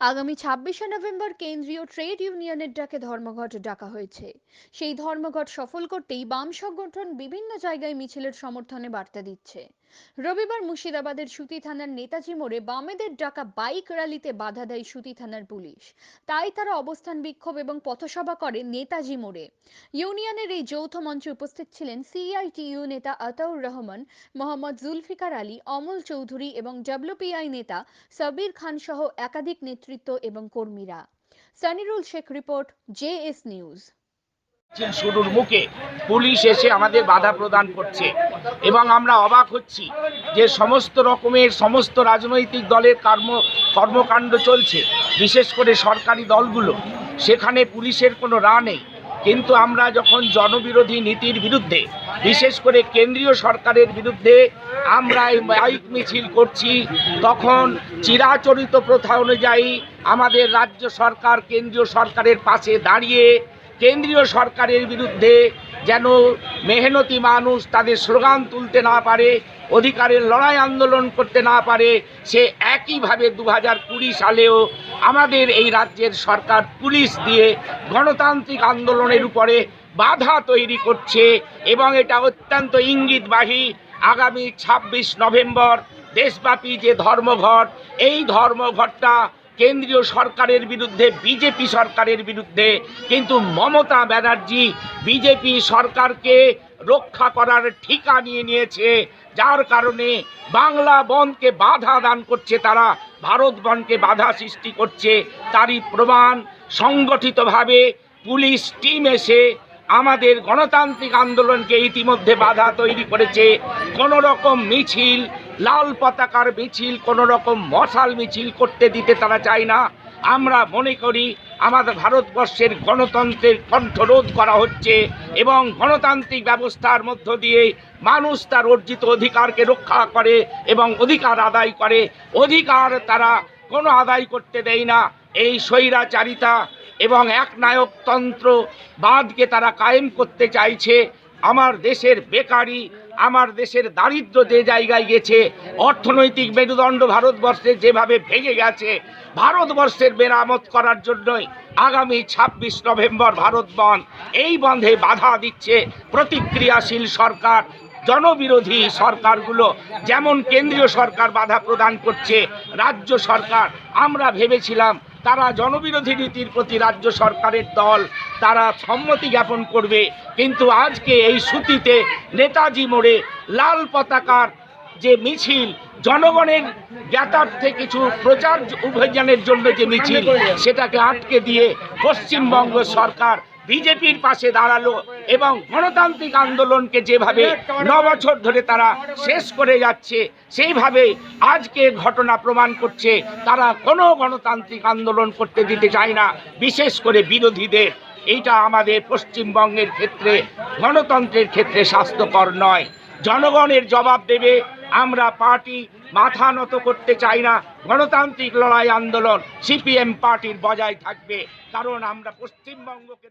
আগামী ছাব্বিশে নভেম্বর কেন্দ্রীয় ট্রেড ইউনিয়নের ডাকে ধর্মঘট ডাকা হয়েছে। সেই ধর্মঘট সফল করতেই বাম সংগঠন বিভিন্ন জায়গায় মিছিলের সমর্থনে বার্তা দিচ্ছে। রবিবার মুর্শিদাবাদের সুতি থানার নেতাজি মোড়ে বামেদের ডাকা বাইক র্যালিতে বাধা দেয় সুতি থানার পুলিশ। তাই তারা অবস্থান বিক্ষোভ এবং পথসভা করে নেতাজি মোড়ে। ইউনিয়নের এই যৌথ মঞ্চে উপস্থিত ছিলেন সিআইটিইউ নেতা আতাউর রহমান, মোহাম্মদ জুলফিকার আলী, অমল চৌধুরী এবং ডব্লিউপিআই নেতা সাবির খান সহ একাধিক নেতৃত্ব এবং কর্মীরা। Sanirul Sheikh report, JS news. মিছিল শুরুর মুখে, পুলিশ এসে আমাদের বাধা প্রদান করছে। এবং আমরা অবাক হচ্ছি যে সমস্ত রকমের সমস্ত রাজনৈতিক দলের কর্ম, কর্মকাণ্ড চলছে, বিশেষ করে সরকারি দলগুলো। সেখানে পুলিশের কোনো রা নেই। কিন্তু আমরা যখন জনবিরোধী নীতির বিরুদ্ধে, বিশেষ করে কেন্দ্রীয় সরকারের বিরুদ্ধে আমরা এই বাইক মিছিল করছি, তখন চিরাচরিত প্রথা অনুযায়ী আমাদের রাজ্য সরকার কেন্দ্রীয় সরকারের পাশে দাঁড়িয়ে কেন্দ্রীয় সরকারের বিরুদ্ধে যেন মেহনতি মানুষ তাদের স্লোগান তুলতে না পারে, অধিকারের লড়াই আন্দোলন করতে না পারে, সে একইভাবে দু হাজার কুড়ি সালেও আমাদের এই রাজ্যের সরকার পুলিশ দিয়ে গণতান্ত্রিক আন্দোলনের উপরে বাধা তৈরি করছে এবং এটা অত্যন্ত ইঙ্গিতবাহী। আগামী ছাব্বিশ নভেম্বর দেশব্যাপী যে ধর্মঘট, এই ধর্মঘটটা কেন্দ্রীয় সরকারের বিরুদ্ধে, বিজেপি সরকারের বিরুদ্ধে, কিন্তু মমতা ব্যানার্জি বিজেপি সরকারকে রক্ষা করার ঠিকা নিয়ে নিয়েছে। যার কারণে বাংলা বনকে বাধা দান করছে তারা, ভারত বনকে বাধা সৃষ্টি করছে। তারই প্রমাণ সংগঠিতভাবে পুলিশ টিম এসে আমাদের গণতান্ত্রিক আন্দোলনকে ইতিমধ্যে বাধা তৈরি করেছে। কোনো রকম মিছিল লাল পতাকার মিছিল কোনো রকম মশাল মিছিল করতে দিতে তারা চায় না। আমরা মনে করি আমাদের ভারতবর্ষের গণতন্ত্রের কণ্ঠরোধ করা হচ্ছে এবং গণতান্ত্রিক ব্যবস্থার মধ্য দিয়ে মানুষ তার অর্জিত অধিকারকে রক্ষা করে এবং অধিকার আদায় করে। অধিকার তারা কোনো আদায় করতে দেয় না। এই স্বৈরাচারিতা এবং একনায়কতন্ত্র বাদকে তারা কায়েম করতে চাইছে। আমার দেশের বেকারি আমার দেশের দারিদ্র যে জায়গায় গেছে, অর্থনৈতিক মেরুদণ্ড ভারতবর্ষে যেভাবে ভেঙে গেছে, ভারতবর্ষের মেরামত করার জন্যই আগামী ছাব্বিশ নভেম্বর ভারত বন্ধ। এই বন্ধে বাধা দিচ্ছে প্রতিক্রিয়াশীল সরকার, জনবিরোধী সরকারগুলো। যেমন কেন্দ্রীয় সরকার বাধা প্রদান করছে, রাজ্য সরকার, আমরা ভেবেছিলাম তারা জনবিরোধী নীতির প্রতি রাজ্য সরকারের দল তারা সম্মতি জ্ঞাপন করবে। কিন্তু আজকে এই সুতিতে নেতাজি মোড়ে লাল পতাকার যে মিছিল, জনগণের জ্ঞাতার্থে কিছু প্রচার অভিযানের জন্য যে মিছিল, সেটাকে আটকে দিয়ে পশ্চিমবঙ্গ সরকার বিজেপির পাশে দাঁড়াল এবং গণতান্ত্রিক আন্দোলনকে যেভাবে ন বছর ধরে তারা শেষ করে যাচ্ছে, সেইভাবে আজকে ঘটনা প্রমাণ করছে, তারা কোনো গণতান্ত্রিক আন্দোলন করতে দিতে চায় না, বিশেষ করে বিরোধীদের। এইটা আমাদের পশ্চিমবঙ্গের ক্ষেত্রে, গণতন্ত্রের ক্ষেত্রে স্বাস্থ্যকর নয়। জনগণের জবাব দেবে, আমরা পার্টি মাথা নত করতে চাই না। গণতান্ত্রিক লড়াই আন্দোলন, সিপিএম পার্টির বজায় থাকবে। কারণ আমরা পশ্চিমবঙ্গকে